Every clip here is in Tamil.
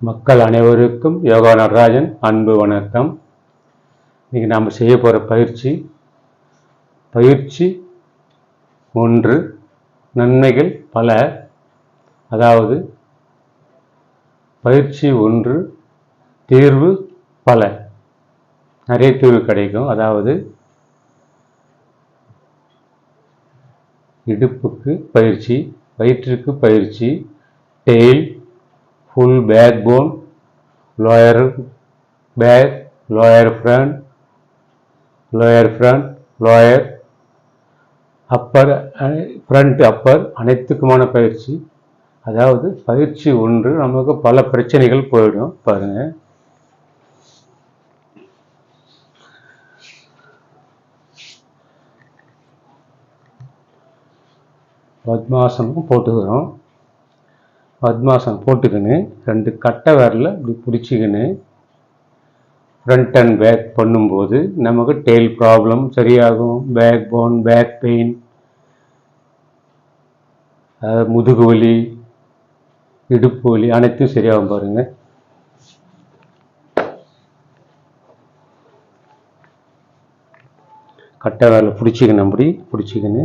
மக்கள் அனைவருக்கும் யோகா நடராஜன் அன்பு வணக்கம். இன்னைக்கு நாம் செய்ய போகிற பயிற்சி பயிற்சி ஒன்று நன்மைகள் பல. அதாவது பயிற்சி ஒன்று தீர்வு பல. நிறைய தீர்வு கிடைக்கும். அதாவது இடுப்புக்கு பயிற்சி வயிற்றுக்கு பயிற்சி tail full backbone lower back lower front lower front lower upper front upper அனைத்துக்குமான பயிற்சி. அதாவது பயிற்சி ஒன்று நமக்கு பல பிரச்சனைகள் போயிடும். பாருங்கள் பத்மாசனம் போட்டுக்கிறோம். பத்மாசனம் போட்டுக்கின்னு ரெண்டு கட்டை விரல இப்படி பிடிச்சிக்கின்னு ஃப்ரண்ட் அண்ட் பேக் பண்ணும்போது நமக்கு டெயில் ப்ராப்ளம் சரியாகும். பேக் போன் பேக் பெயின் முதுகு வலி இடுப்பு வலி அனைத்தும் சரியாகும் பாருங்க. கட்டை விரல பிடிச்சிக்கணும் அப்படி பிடிச்சிக்கின்னு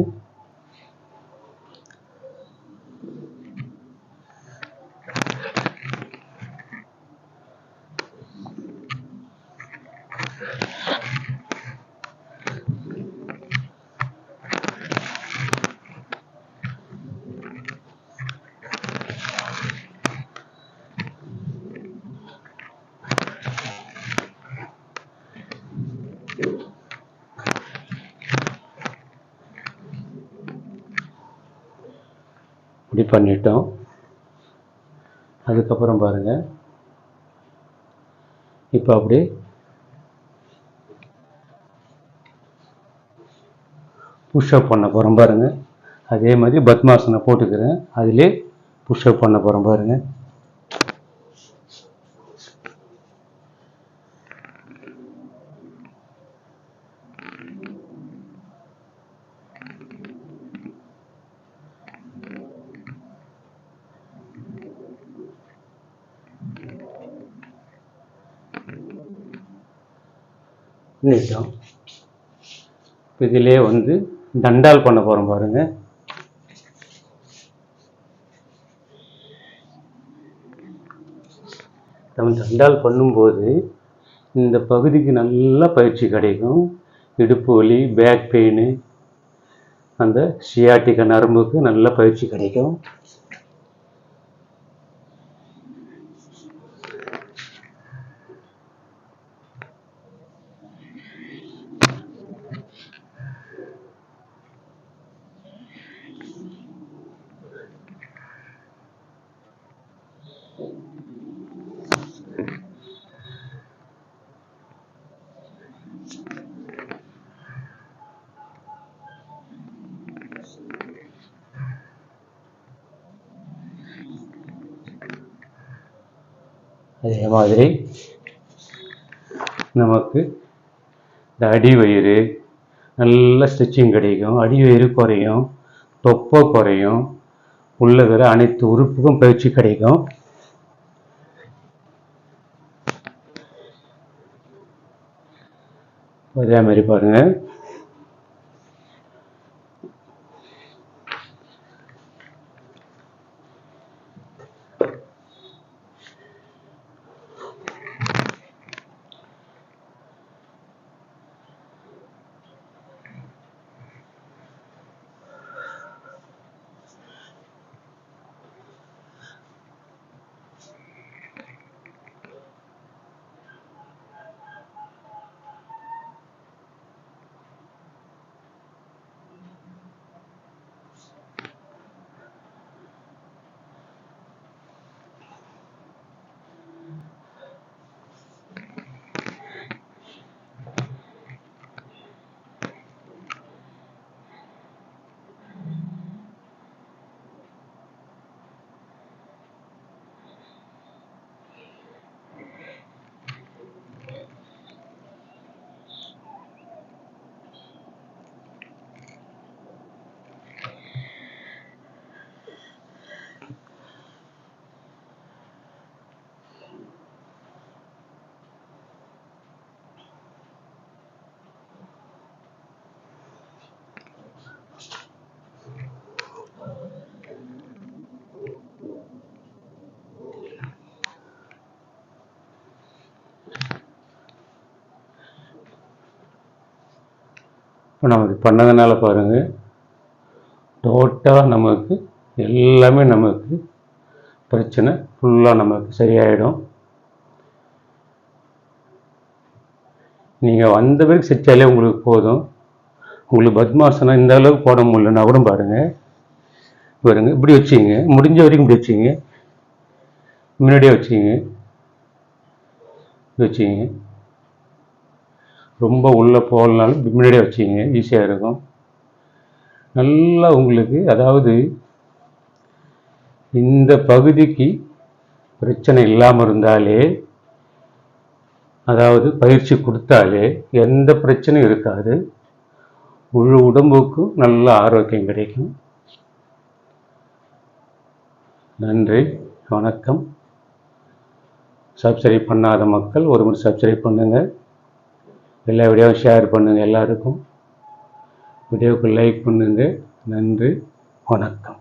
இப்படி பண்ணிட்டோம். அதுக்கப்புறம் பாருங்க. இப்போ அப்படி. புஷ்அப் பண்ண போகிறோம் பாருங்க. அதே மாதிரி பத்மாசனை போட்டுக்கிறேன். அதிலே புஷ்அப் பண்ண போகிறோம் பாருங்க. நீட்டம் இதிலே வந்து தண்டால் பண்ண போகிறோம் பாருங்க. நம்ம தண்டால் பண்ணும்போது இந்த பகுதிக்கு நல்ல பயிற்சி கிடைக்கும். இடுப்பு வலி பேக் பெயின் அந்த சியாட்டிக்க நரம்புக்கு நல்ல பயிற்சி கிடைக்கும். அதே மாதிரி நமக்கு இந்த அடிவயிறு நல்ல ஸ்டிச்சிங் கிடைக்கும். அடிவயிறு குறையும் தொப்பை குறையும். உள்ளதில் அனைத்து உறுப்புக்கும் பயிற்சி கிடைக்கும். அதே மாதிரி பாருங்கள் இப்போ நம்ம இது பண்ணதுனால பாருங்கள் டோட்டலாக நமக்கு எல்லாமே நமக்கு பிரச்சனை ஃபுல்லாக நமக்கு சரியாயிடும். நீங்கள் வந்த பிறகு செஞ்சாலே உங்களுக்கு போதும். உங்களுக்கு பத்மாசனம் இந்த அளவுக்கு போட முடியலன்னா கூட பாருங்கள் பாருங்க இப்படி வச்சுங்க முடிஞ்ச வரைக்கும் இப்படி வச்சுங்க முன்னாடியே வச்சுங்க இப்படி வச்சுங்க ரொம்ப உள்ளே போகலனாலும் முன்னாடியே வச்சுங்க ஈஸியாக இருக்கும். நல்லா உங்களுக்கு அதாவது இந்த பகுதிக்கு பிரச்சனை இல்லாமல் இருந்தாலே அதாவது பயிற்சி கொடுத்தாலே எந்த பிரச்சனையும் இருக்காது. முழு உடம்புக்கும் நல்ல ஆரோக்கியம் கிடைக்கும். நன்றி வணக்கம். சப்ஸ்கிரைப் பண்ணாத மக்கள் ஒரு முறை சப்ஸ்கிரைப் பண்ணுங்கள் எல்லா வீடியோவும் ஷேர் பண்ணுங்கள் எல்லாருக்கும். வீடியோவுக்கு லைக் பண்ணுங்கள் நன்றி. வணக்கம்.